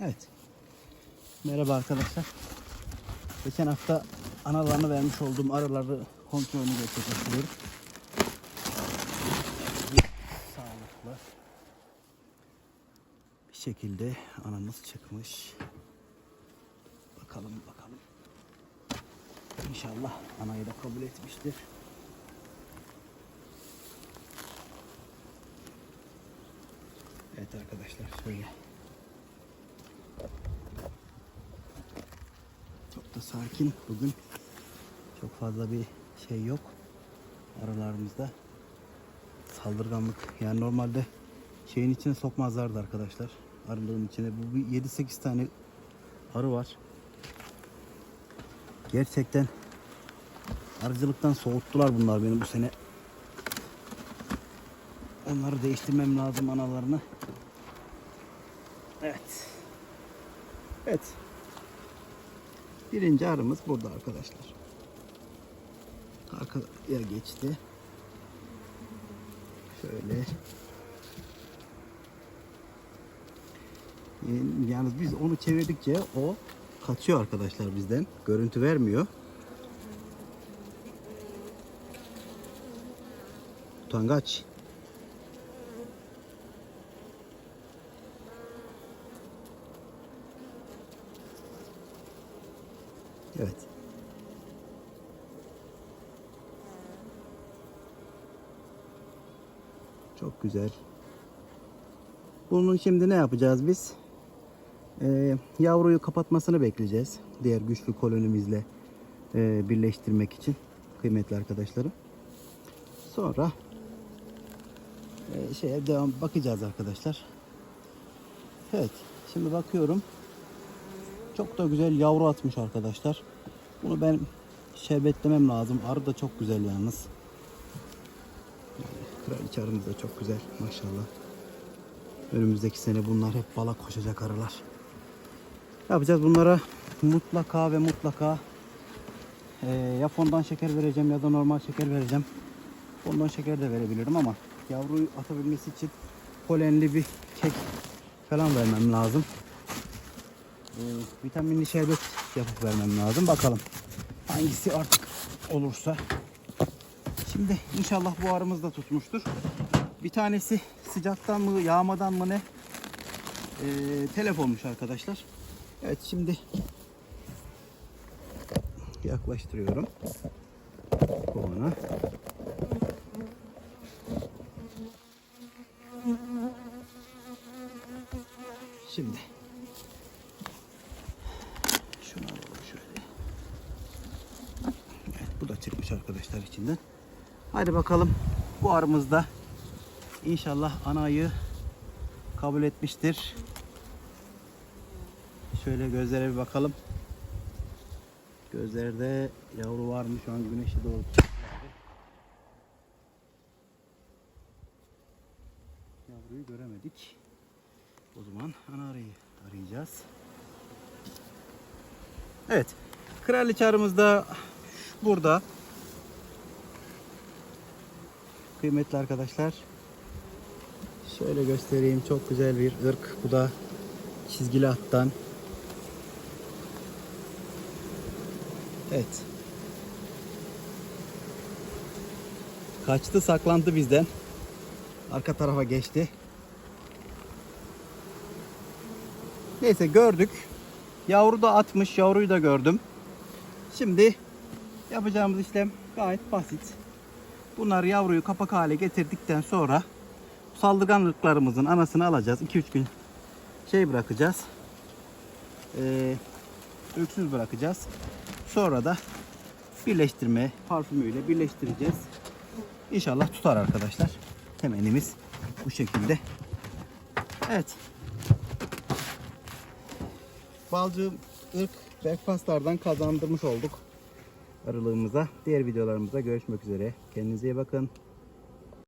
Evet. Merhaba arkadaşlar. Geçen hafta analarını vermiş olduğum arıları kontrolünü gerçekleştiriyorum. Sağlıklı bir şekilde anamız çıkmış. Bakalım bakalım. İnşallah anayı da kabul etmiştir. Evet arkadaşlar şöyle. Da sakin bugün. Çok fazla bir şey yok. Aralarımızda saldırganlık. Yani normalde şeyin içine sokmazlardı arkadaşlar. Arılığın içine. Bu bir 7-8 tane arı var. Gerçekten arıcılıktan soğuttular bunlar beni bu sene. Onları değiştirmem lazım analarını. Evet. Evet. Birinci arımız burada arkadaşlar. Arkaya geçti. Şöyle. Yani- Yalnız biz onu çevirdikçe o kaçıyor arkadaşlar bizden. Görüntü vermiyor. Utangaç. Evet. Çok güzel. Bunun şimdi ne yapacağız biz? Ee, yavruyu kapatmasını bekleyeceğiz. Diğer güçlü kolonimizle e, birleştirmek için kıymetli arkadaşlarım. Sonra e, şeye devam bakacağız arkadaşlar. Evet. Şimdi bakıyorum. Çok da güzel yavru atmış arkadaşlar. Bunu ben şerbetlemem lazım. Arı da çok güzel yalnız. Kraliçe arımız da çok güzel maşallah. Önümüzdeki sene bunlar hep bala koşacak arılar. Yapacağız bunlara mutlaka ve mutlaka e, ya fondan şeker vereceğim ya da normal şeker vereceğim. Fondan şeker de verebilirim ama yavruyu atabilmesi için polenli bir kek falan vermem lazım. E, vitaminli şerbet yapıp vermem lazım. Bakalım hangisi artık olursa. Şimdi inşallah bu arımız da tutmuştur. Bir tanesi sıcaktan mı yağmadan mı ne e, telef olmuş arkadaşlar. Evet şimdi yaklaştırıyorum kovana. Şimdi şunu alalım şöyle. Evet bu da çıkmış arkadaşlar içinden. Hadi bakalım bu arımız da inşallah anayı kabul etmiştir. Şöyle gözlere bir bakalım. Gözlerde yavru var mı? Şu an güneşi doğru. Yavruyu göremedik. O zaman ana arayı arayacağız. Evet. Kraliçe arımız da burada. Kıymetli arkadaşlar. Şöyle göstereyim. Çok güzel bir ırk. Bu da çizgili attan. Evet. Kaçtı saklandı bizden. Arka tarafa geçti. Neyse gördük. Yavru da atmış. Yavruyu da gördüm. Şimdi yapacağımız işlem gayet basit. Bunlar yavruyu kapak hale getirdikten sonra saldırganlıklarımızın anasını alacağız. 2-3 gün şey bırakacağız. Ee, öksüz bırakacağız. Sonra da birleştirme parfümüyle birleştireceğiz. İnşallah tutar arkadaşlar. Temenimiz bu şekilde. Evet. Balcı ırk Belfastlardan kazandırmış olduk arılığımıza. Diğer videolarımızda görüşmek üzere. Kendinize iyi bakın.